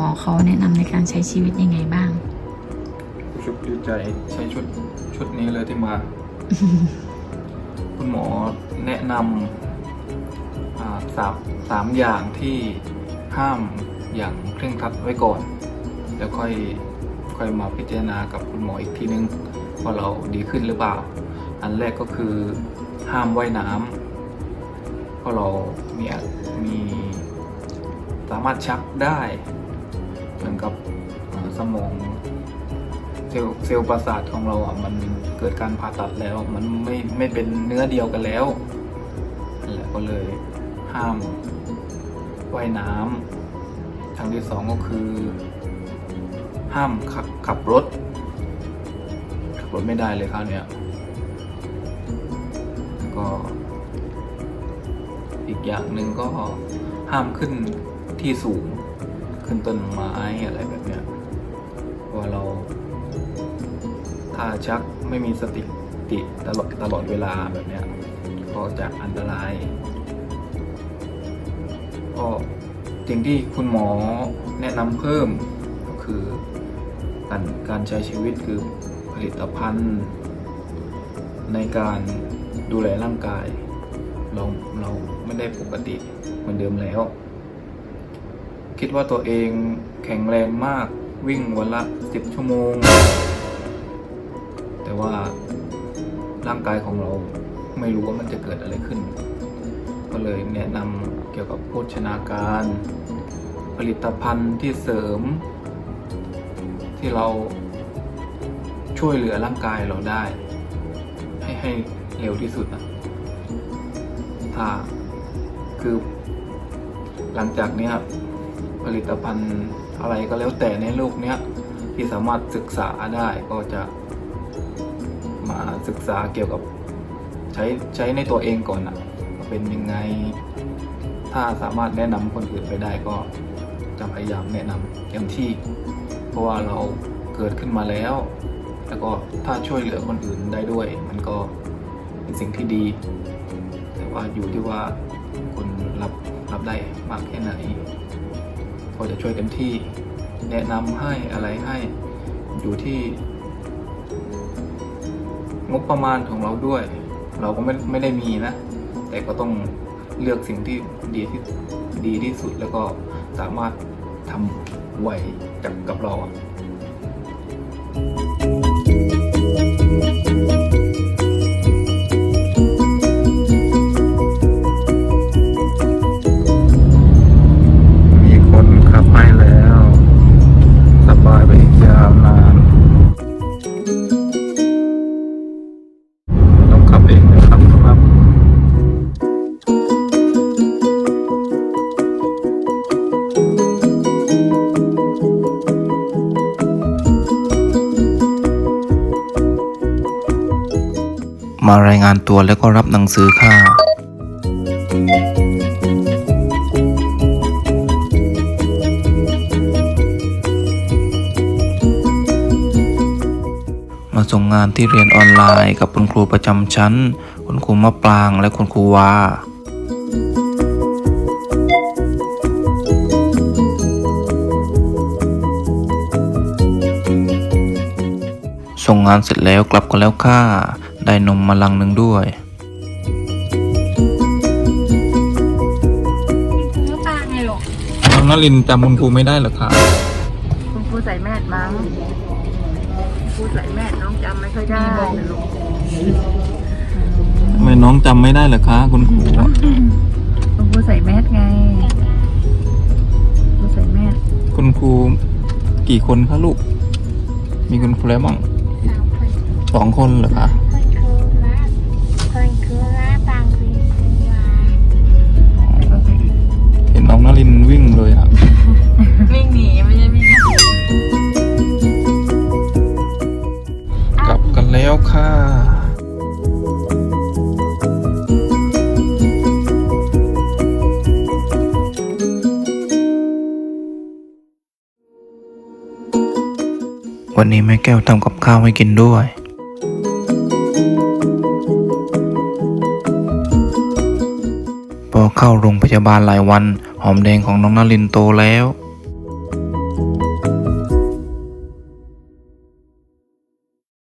อเขาแนะนำในการใช้ชีวิตยังไงบ้าง ชุดดีใจใช้ชุดชุดนี้เลยที่มา คุณหมอแนะนำอ่าสามสามอย่างที่ห้ามอย่างเคร่งครัดไว้ก่อน แล้วค่อยค่อยมาพิจารณากับคุณหมออีกทีนึงว่าเราดีขึ้นหรือเปล่า อันแรกก็คือห้ามว่ายน้ำเพราะเรามีมีสามารถชักได้ เหมือนกับสมองเซลล์เซลล์ประสาทของเราอะมันเกิดการผ่าตัดแล้ว มันไม่ไม่เป็นเนื้อเดียวกันแล้วนั่นแหละก็เลยห้ามว่ายน้ำทางที่สองก็คือ ห้ามขับขับรถ ขับรถไม่ได้เลยคราวเนี้ยแล้วก็ อีกอย่างหนึ่งก็ห้ามขึ้นที่สูง ขึ้นต้นไม้อะไรแบบเนี้ยว่าเรา ถ้าชักไม่มีสติติตลอดตลอดเวลาแบบเนี้ยก็จะอันตรายก็สิ่งที่คุณหมอแนะนำเพิ่มก็คือการการใช้ชีวิตคือผลิตภัณฑ์ ในการดูแลร่างกาย เราเราไม่ได้ปกติเหมือนเดิมแล้ว คิดว่าตัวเองแข็งแรงมากวิ่งวันละ10ชั่วโมง แต่ว่าร่างกายของเราไม่รู้ว่ามันจะเกิดอะไรขึ้น ก็เลยแนะนำเกี่ยวกับโภชนาการ ผลิตภัณฑ์ที่เสริม ที่เราช่วยเหลือร่างกายเราได้ ให้ให้เร็วที่สุดนะถ้าคือหลังจากนี้ ลิตภัณฑ์อะไรก็แล้วแต่ในโลกเนี้ยที่สามารถศึกษาได้ก็จะมาศึกษาเกี่ยวกับใช้ใช้ในตัวเองก่อนอะเป็นยังไง ถ้าสามารถแนะนำคนอื่นไปได้ก็จะพยายามแนะนำเต็มที่ เพราะว่าเราเกิดขึ้นมาแล้ว แล้วก็ถ้าช่วยเหลือคนอื่นได้ด้วย มันก็เป็นสิ่งที่ดี แต่ว่าอยู่ที่ว่าคนรับรับได้มากแค่ไหน ก็จะช่วยเต็มที่แนะนำให้อะไรให้อยู่ที่ งบประมาณของเราด้วย เราก็ไม่ไม่ได้มีนะ แต่ก็ต้องเลือกสิ่งที่ดีที่ดีที่สุดแล้วก็สามารถทำไหวกับกับเรา มารายงานตัวแล้วก็รับหนังสือค่ะ มาส่งงานที่เรียนออนไลน์กับคุณครูประจำชั้น คุณครูมะปรางและคุณครูวาส่งงานเสร็จแล้วกลับกันแล้วค่ะ ได้นมมาลังหนึ่งด้วยมะปรางไงหรอน้องนลินจำคุณครูไม่ได้เหรอคะคุณครูใส่แมสมั้งคุณครูใส่แมสน้องจำไม่ค่อยได้นะลูกทำไมน้องจำไม่ได้เหรอคะ คุณครูคุณครูใส่แมสไงคุณครูใส่แมสคุณครูกี่คนคะลูก มีคุณครูแล้วมั้งสามคนสองคนเหรอคะ ค่ะ วันนี้แม่แก้วทำกับข้าวให้กินด้วยพอเข้าโรงพยาบาลหลายวัน หอมแดงของน้องนารินโตแล้ว